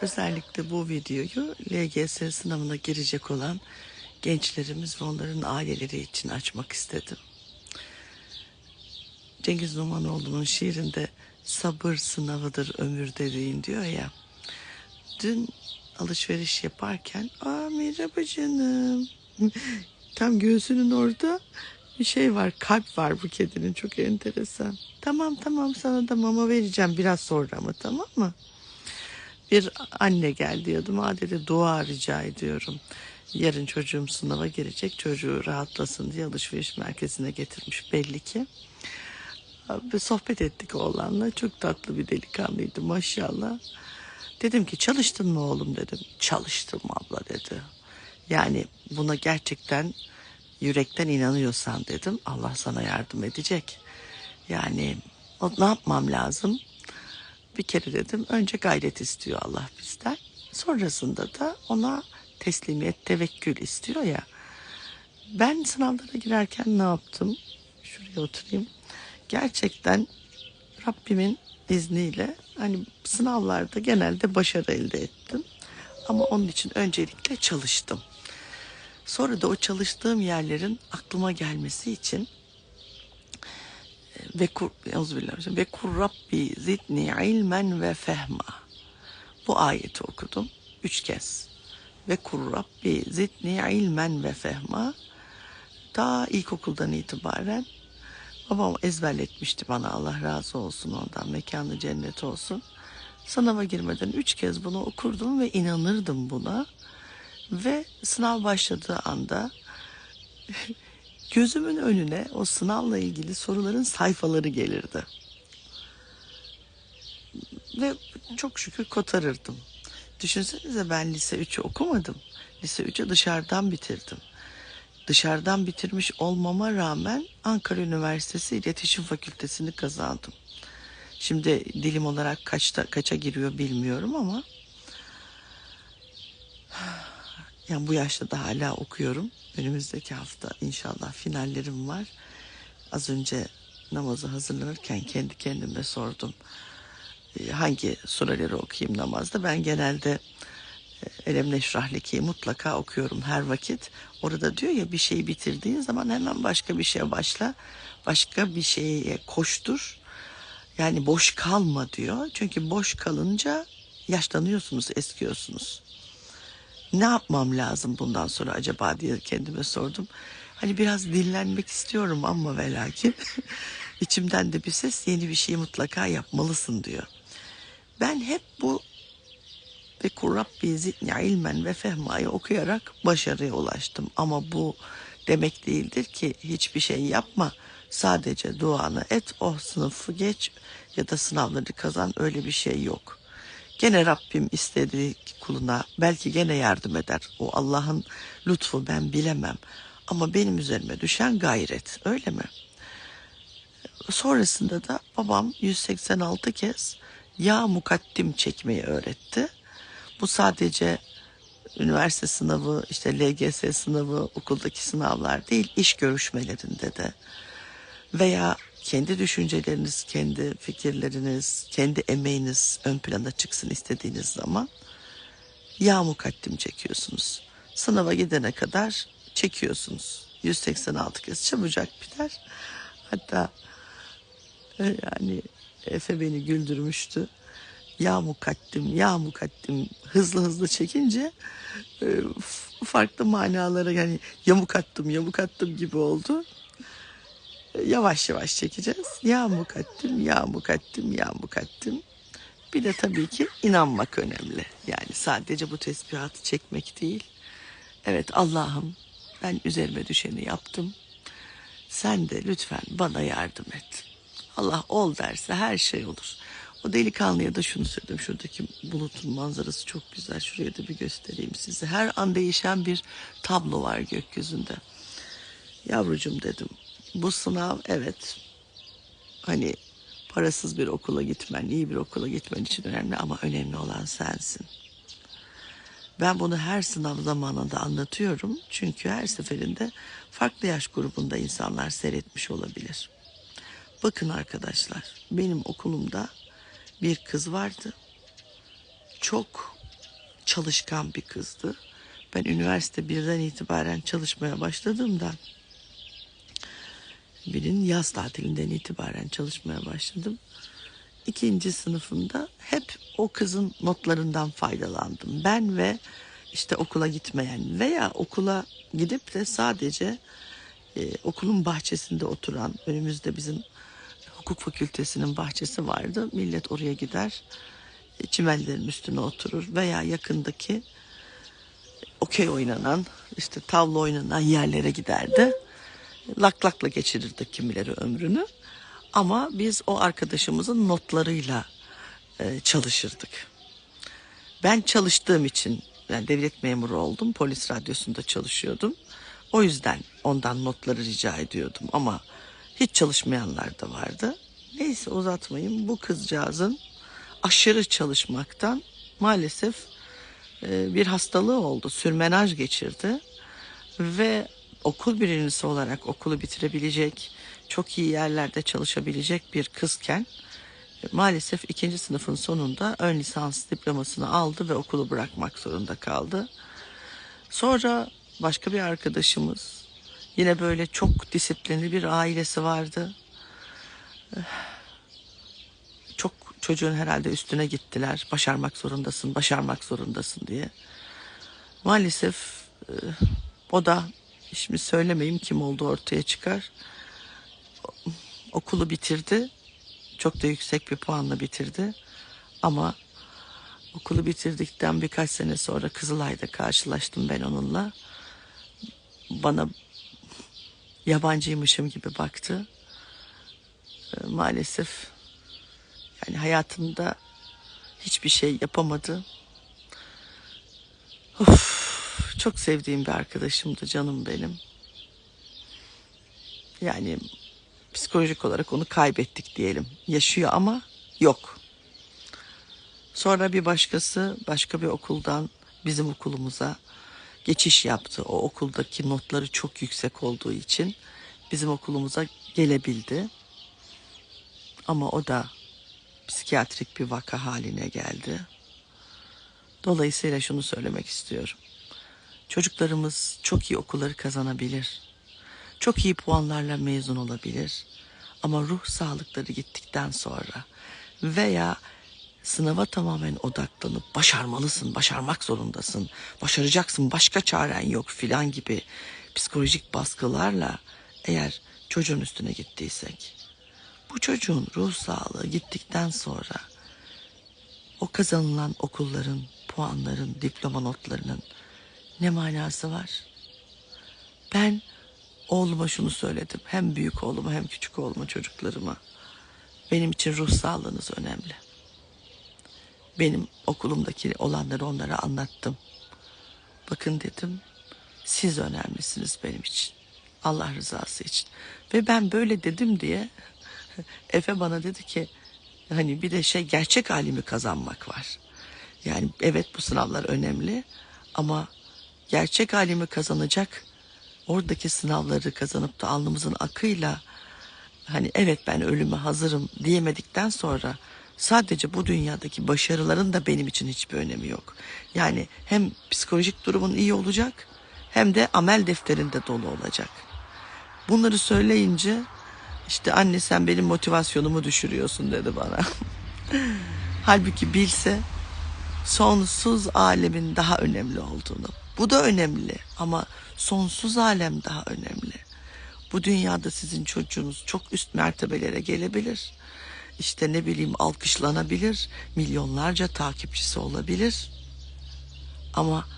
Özellikle bu videoyu LGS sınavına girecek olan gençlerimiz ve onların aileleri için açmak istedim. Cengiz Numanoğlu'nun şiirinde sabır sınavıdır ömür dediğin diyor ya. Dün alışveriş yaparken aa merhaba canım. Tam göğsünün orada bir şey var kalp var bu kedinin çok enteresan. Tamam tamam sana da mama vereceğim biraz sonra ama tamam mı? Bir anne gel diyordum. Aa dedi dua rica ediyorum. Yarın çocuğum sınava girecek. Çocuğu rahatlasın diye alışveriş merkezine getirmiş belli ki. Bir sohbet ettik oğlanla. Çok tatlı bir delikanlıydı maşallah. Dedim ki çalıştın mı oğlum dedim. Çalıştım abla dedi. Yani buna gerçekten yürekten inanıyorsan dedim. Allah sana yardım edecek. Yani o, ne yapmam lazım? Bir kere dedim önce gayret istiyor Allah bizden. Sonrasında da ona teslimiyet, tevekkül istiyor ya. Ben sınavlara girerken ne yaptım? Şuraya oturayım. Gerçekten Rabbimin izniyle hani sınavlarda genelde başarı elde ettim. Ama onun için öncelikle çalıştım. Sonra da o çalıştığım yerlerin aklıma gelmesi için ve kur, ve kur Rabbi zidni ilmen ve fehma. Bu ayeti okudum üç kez. Ve kur Rabbi zidni ilmen ve fehma. Daha ilkokuldan itibaren babam ezberletmişti bana Allah razı olsun ondan mekanı cennet olsun. Sınava girmeden üç kez bunu okurdum ve inanırdım buna. Ve sınav başladığı anda gözümün önüne o sınavla ilgili soruların sayfaları gelirdi. Ve çok şükür kotarırdım. Düşünsenize ben lise 3'ü okumadım. Lise 3'ü dışarıdan bitirdim. Dışarıdan bitirmiş olmama rağmen Ankara Üniversitesi İletişim Fakültesini kazandım. Şimdi dilim olarak kaçta kaça giriyor bilmiyorum ama yani bu yaşta da hala okuyorum. Önümüzdeki hafta inşallah finallerim var. Az önce namaza hazırlanırken kendi kendime sordum. e, Hangi sureleri okuyayım namazda? Ben genelde e, Elem Neşrahliki'yi mutlaka okuyorum her vakit. Orada diyor ya bir şeyi bitirdiğin zaman hemen başka bir şeye başla. Başka bir şeye koştur. Yani boş kalma diyor. Çünkü boş kalınca yaşlanıyorsunuz, eskiyorsunuz ne yapmam lazım bundan sonra acaba diye kendime sordum. Hani biraz dinlenmek istiyorum ama ve lakin içimden de bir ses yeni bir şey mutlaka yapmalısın diyor. Ben hep bu ve kurrabbi zidni ilmen ve fehmayı okuyarak başarıya ulaştım. Ama bu demek değildir ki hiçbir şey yapma. Sadece duanı et, o sınıfı geç ya da sınavları kazan öyle bir şey yok. Gene Rabbim istediği kuluna belki gene yardım eder. O Allah'ın lütfu ben bilemem. Ama benim üzerime düşen gayret öyle mi? Sonrasında da babam 186 kez yağ mukaddim çekmeyi öğretti. Bu sadece üniversite sınavı, işte LGS sınavı, okuldaki sınavlar değil, iş görüşmelerinde de veya kendi düşünceleriniz, kendi fikirleriniz, kendi emeğiniz ön plana çıksın istediğiniz zaman yağ mukaddim çekiyorsunuz. Sınava gidene kadar çekiyorsunuz. 186 kez çabucak biter. Hatta e, yani Efe beni güldürmüştü. Ya mukaddim, ya mukaddim hızlı hızlı çekince e, farklı manalara yani yamuk attım, yamuk attım gibi oldu. Yavaş yavaş çekeceğiz. Ya mukaddim, ya mukaddim, ya mukaddim. Bir de tabii ki inanmak önemli. Yani sadece bu tesbihatı çekmek değil. Evet Allah'ım ben üzerime düşeni yaptım. Sen de lütfen bana yardım et. Allah ol derse her şey olur. O delikanlıya da şunu söyledim. Şuradaki bulutun manzarası çok güzel. Şuraya da bir göstereyim size. Her an değişen bir tablo var gökyüzünde. Yavrucuğum dedim. Bu sınav evet hani parasız bir okula gitmen, iyi bir okula gitmen için önemli ama önemli olan sensin. Ben bunu her sınav zamanında anlatıyorum. Çünkü her seferinde farklı yaş grubunda insanlar seyretmiş olabilir. Bakın arkadaşlar, benim okulumda bir kız vardı. Çok çalışkan bir kızdı. Ben üniversite birden itibaren çalışmaya başladığımda birinin yaz tatilinden itibaren çalışmaya başladım. İkinci sınıfında hep o kızın notlarından faydalandım. Ben ve işte okula gitmeyen veya okula gidip de sadece e, okulun bahçesinde oturan önümüzde bizim hukuk fakültesinin bahçesi vardı. Millet oraya gider e, çimenlerin üstüne oturur veya yakındaki okey oynanan işte tavla oynanan yerlere giderdi. Laklakla geçirirdi kimileri ömrünü. Ama biz o arkadaşımızın notlarıyla e, çalışırdık. Ben çalıştığım için yani devlet memuru oldum. Polis radyosunda çalışıyordum. O yüzden ondan notları rica ediyordum ama hiç çalışmayanlar da vardı. Neyse uzatmayayım. Bu kızcağızın aşırı çalışmaktan maalesef e, bir hastalığı oldu. Sürmenaj geçirdi ve okul birincisi olarak okulu bitirebilecek, çok iyi yerlerde çalışabilecek bir kızken e, maalesef ikinci sınıfın sonunda ön lisans diplomasını aldı ve okulu bırakmak zorunda kaldı. Sonra başka bir arkadaşımız yine böyle çok disiplinli bir ailesi vardı. Eh, Çok çocuğun herhalde üstüne gittiler. Başarmak zorundasın, başarmak zorundasın diye. Maalesef e, o da şimdi söylemeyeyim kim oldu ortaya çıkar. Okulu bitirdi. Çok da yüksek bir puanla bitirdi. Ama okulu bitirdikten birkaç sene sonra Kızılay'da karşılaştım ben onunla. Bana yabancıymışım gibi baktı. E, Maalesef yani hayatında hiçbir şey yapamadı. Of, çok sevdiğim bir arkadaşımdı canım benim. Yani psikolojik olarak onu kaybettik diyelim. Yaşıyor ama yok. Sonra bir başkası başka bir okuldan bizim okulumuza geçiş yaptı. O okuldaki notları çok yüksek olduğu için bizim okulumuza gelebildi. Ama o da psikiyatrik bir vaka haline geldi. Dolayısıyla şunu söylemek istiyorum. Çocuklarımız çok iyi okulları kazanabilir. Çok iyi puanlarla mezun olabilir. Ama ruh sağlıkları gittikten sonra veya sınava tamamen odaklanıp başarmalısın, başarmak zorundasın, başaracaksın, başka çaren yok filan gibi psikolojik baskılarla eğer çocuğun üstüne gittiysek bu çocuğun ruh sağlığı gittikten sonra o kazanılan okulların, puanların, diploma notlarının ne manası var? Ben oğluma şunu söyledim. Hem büyük oğluma hem küçük oğluma çocuklarıma. Benim için ruh sağlığınız önemli. Benim okulumdaki olanları onlara anlattım. Bakın dedim siz önemlisiniz benim için. Allah rızası için. Ve ben böyle dedim diye Efe bana dedi ki hani bir de şey gerçek halimi kazanmak var. Yani evet bu sınavlar önemli ama gerçek halimi kazanacak oradaki sınavları kazanıp da alnımızın akıyla hani evet ben ölüme hazırım diyemedikten sonra sadece bu dünyadaki başarıların da benim için hiçbir önemi yok. Yani hem psikolojik durumun iyi olacak hem de amel defterinde dolu olacak. Bunları söyleyince işte anne sen benim motivasyonumu düşürüyorsun dedi bana. Halbuki bilse sonsuz alemin daha önemli olduğunu. Bu da önemli ama sonsuz alem daha önemli. Bu dünyada sizin çocuğunuz çok üst mertebelere gelebilir. İşte ne bileyim alkışlanabilir, milyonlarca takipçisi olabilir. Ama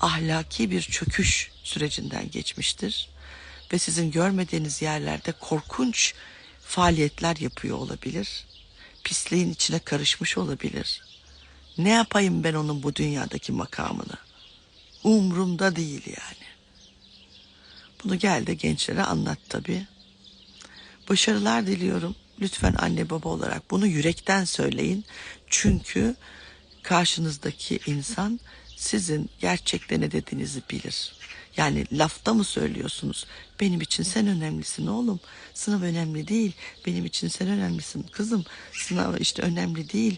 ahlaki bir çöküş sürecinden geçmiştir ve sizin görmediğiniz yerlerde korkunç faaliyetler yapıyor olabilir. Pisliğin içine karışmış olabilir. Ne yapayım ben onun bu dünyadaki makamını? Umrumda değil yani. Bunu gel de gençlere anlat tabii. Başarılar diliyorum. Lütfen anne baba olarak bunu yürekten söyleyin. Çünkü karşınızdaki insan sizin gerçekte ne dediğinizi bilir. Yani lafta mı söylüyorsunuz? Benim için sen önemlisin oğlum. Sınav önemli değil. Benim için sen önemlisin kızım. Sınav işte önemli değil.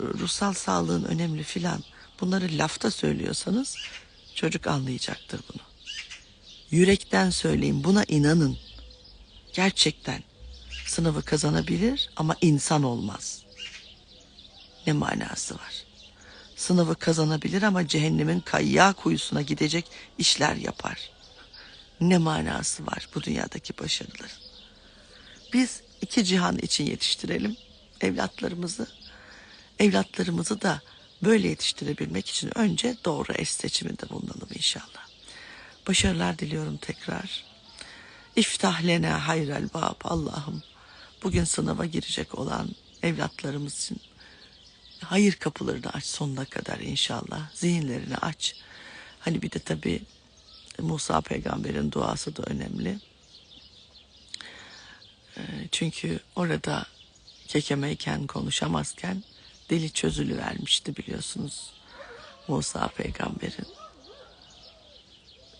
Ruhsal sağlığın önemli filan. Bunları lafta söylüyorsanız çocuk anlayacaktır bunu. Yürekten söyleyin, buna inanın. Gerçekten sınavı kazanabilir ama insan olmaz. Ne manası var? Sınavı kazanabilir ama cehennemin kayya kuyusuna gidecek işler yapar. Ne manası var bu dünyadaki başarıların? Biz iki cihan için yetiştirelim evlatlarımızı. Evlatlarımızı da böyle yetiştirebilmek için önce doğru eş seçiminde bulunalım inşallah. Başarılar diliyorum tekrar. İftah lena hayrel bab Allah'ım. Bugün sınava girecek olan evlatlarımız için hayır kapılarını aç sonuna kadar inşallah. Zihinlerini aç. Hani bir de tabii Musa peygamberin duası da önemli. Ee, Çünkü orada kekemeyken konuşamazken dili çözülü vermişti biliyorsunuz Musa peygamberin.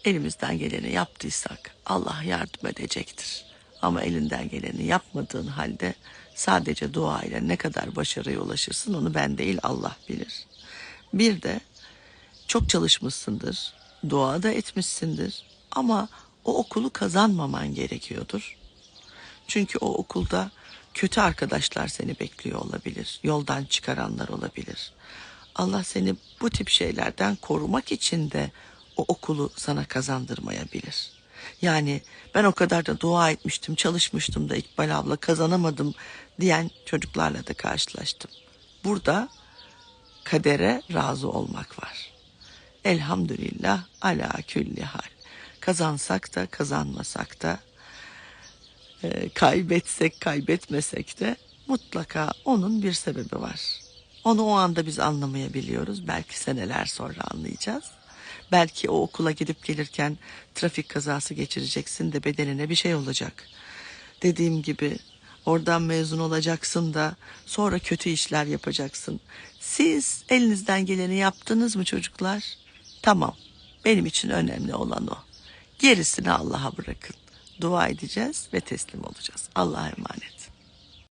Elimizden geleni yaptıysak Allah yardım edecektir. Ama elinden geleni yapmadığın halde sadece dua ile ne kadar başarıya ulaşırsın onu ben değil Allah bilir. Bir de çok çalışmışsındır, dua da etmişsindir ama o okulu kazanmaman gerekiyordur. Çünkü o okulda kötü arkadaşlar seni bekliyor olabilir. Yoldan çıkaranlar olabilir. Allah seni bu tip şeylerden korumak için de o okulu sana kazandırmayabilir. Yani ben o kadar da dua etmiştim, çalışmıştım da İkbal abla kazanamadım diyen çocuklarla da karşılaştım. Burada kadere razı olmak var. Elhamdülillah ala külli hal. Kazansak da kazanmasak da e, kaybetsek kaybetmesek de mutlaka onun bir sebebi var. Onu o anda biz anlamayabiliyoruz. Belki seneler sonra anlayacağız. Belki o okula gidip gelirken trafik kazası geçireceksin de bedenine bir şey olacak. Dediğim gibi oradan mezun olacaksın da sonra kötü işler yapacaksın. Siz elinizden geleni yaptınız mı çocuklar? Tamam. Benim için önemli olan o. Gerisini Allah'a bırakın. Dua edeceğiz ve teslim olacağız. Allah'a emanet.